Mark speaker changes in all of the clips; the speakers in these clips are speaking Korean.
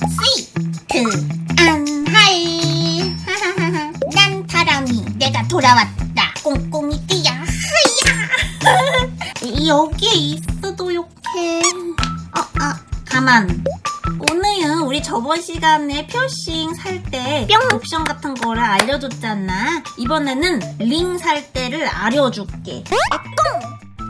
Speaker 1: 스위트 안하이. 난 다람이 내가 돌아왔다. 꽁꽁이 띠야 하야. 여기에 있어도 욕해. 어, 아, 가만. 오늘은 우리 저번 시간에 표싱 살 때 뿅! 옵션 같은 거를 알려줬잖아. 이번에는 링 살 때를 알려줄게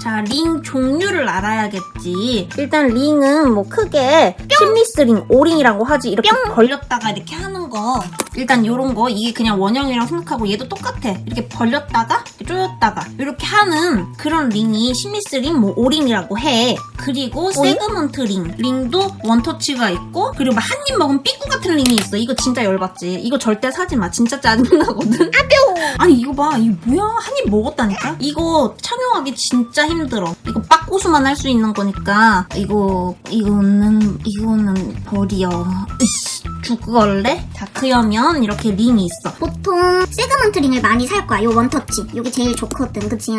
Speaker 1: 자, 링 종류를 알아야겠지. 일단 링은 뭐 크게 심리스 링, 오링이라고 하지. 이렇게 벌렸다가 이렇게 하는 거. 일단 요런 거 이게 그냥 원형이라고 생각하고 얘도 똑같아. 이렇게 벌렸다가 조였다가 이렇게 하는 그런 링이 심리스 링, 뭐 오링이라고 해. 그리고 세그먼트 링. 링도 원터치가 있고 그리고 막 한 입 먹으면 삐꾸 같은 링이 있어. 이거 진짜 열받지. 이거 절대 사지 마. 진짜 짜증나거든. 아니 이거 봐. 이거 뭐야? 한 입 먹었다니까? 이거 착용하기 진짜 힘들어. 이거 빡고수만 할 수 있는 거니까 이거 이거는 이거는 버려. 으씨 죽을래? 자 그러면 이렇게 링이 있어.
Speaker 2: 보통 세그먼트 링을 많이 살 거야. 요 원터치. 요게 제일 좋거든. 그치?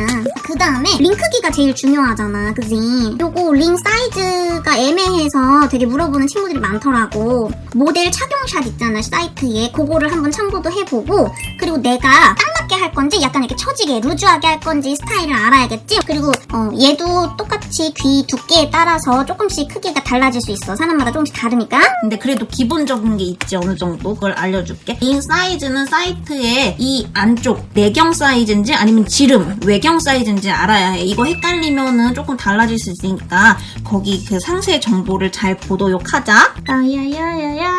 Speaker 2: 그 다음에 링 크기가 제일 중요하잖아. 그지? 요거 링 사이즈가 애매해서 되게 물어보는 친구들이 많더라고. 모델 착용샷 있잖아. 사이트에. 그거를 한번 참고도 해보고. 그리고 내가 딱 맞게 할 건지 약간 이렇게 처지게 루즈하게 할 건지 스타일을 알아야겠지? 그리고 어, 얘도 똑같이 귀 두께에 따라서 조금씩 크기가 달라질 수 있어. 사람마다 조금씩 다르니까.
Speaker 1: 근데 그래도 기본적인 게 있지 어느 정도 그걸 알려줄게 링 사이즈는 사이트에 이 안쪽 내경 사이즈인지 아니면 지름 외경 사이즈인지 알아야 해 이거 헷갈리면은 조금 달라질 수 있으니까 거기 그 상세 정보를 잘 보도록 하자 야야야야야야야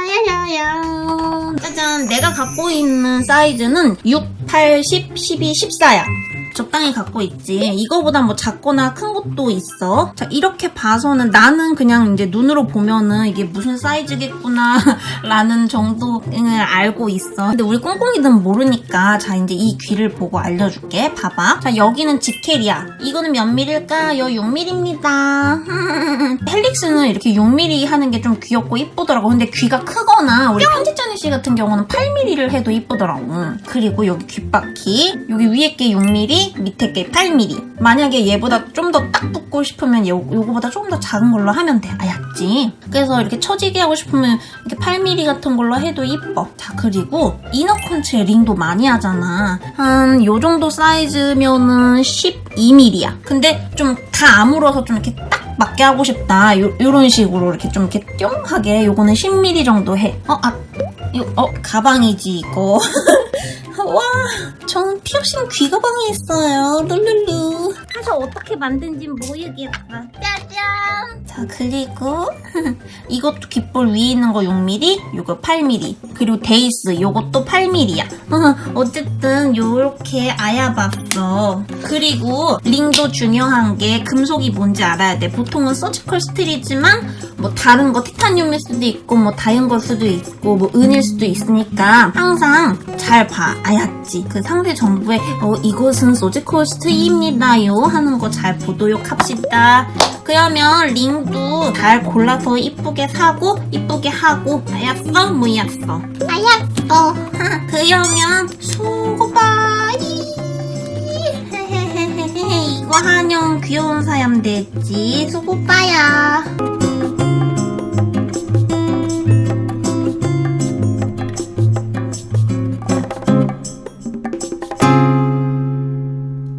Speaker 1: 짜잔 내가 갖고 있는 사이즈는 6, 8, 10, 12, 14야 적당히 갖고 있지. 이거보다 뭐 작거나 큰 것도 있어. 자, 이렇게 봐서는 나는 그냥 이제 눈으로 보면은 이게 무슨 사이즈겠구나 라는 정도를 알고 있어. 근데 우리 꽁꽁이는 모르니까 자, 이제 이 귀를 보고 알려줄게. 봐봐. 자, 여기는 지켈이야. 이거는 몇 밀일까 요? 6밀입니다. 헬릭스는 이렇게 6mm 하는 게 좀 귀엽고 이쁘더라고. 근데 귀가 크거나 우리 편집자니 씨 같은 경우는 8mm를 해도 이쁘더라고. 그리고 여기 귓바퀴, 여기 위에 게 6mm, 밑에 게 8mm. 만약에 얘보다 좀 더 딱 붙고 싶으면 요, 요거보다 조금 더 작은 걸로 하면 돼. 알았지? 그래서 이렇게 처지게 하고 싶으면 이렇게 8mm 같은 걸로 해도 이뻐. 자, 그리고 이너컨츠에 링도 많이 하잖아. 한 요 정도 사이즈면은 12mm야. 근데 좀 다 아물어서 좀 이렇게 딱 맞게 하고 싶다. 요, 요런 식으로 이렇게 좀 이렇게 뿅하게 요거는 10mm 정도 해. 어, 아, 이거, 어, 가방이지, 이거. 와, 전 피어싱 귀 가방이 있어요. 룰루루. 사실 어떻게 만든지 모르겠다. 짜잔. 자, 그리고 이것도 귓볼 위에 있는 거 6mm, 요거 8mm. 그리고 데이스, 요것도 8mm야. 어쨌든 요렇게 알아봤어. 그리고 링도 중요한 게 금속이 뭔지 알아야 돼. 보통은 서지컬 스틸이지만 뭐 다른 거 티타늄일 수도 있고 뭐 다른 걸 수도 있고 뭐 은일 수도 있으니까 항상 잘 봐. 알았지? 그 상세 정보에 어 이것은 서지컬 스틸입니다요 하는 거 잘 보도록 합시다. 그러면 링도 잘 골라서 이쁘게 사고 이쁘게 하고 알았어? 뭐였어? 알았어. 그러면 수고 바이. 헤헤헤헤 이거 한영 귀여운 사람 됐지. 수고 빠야.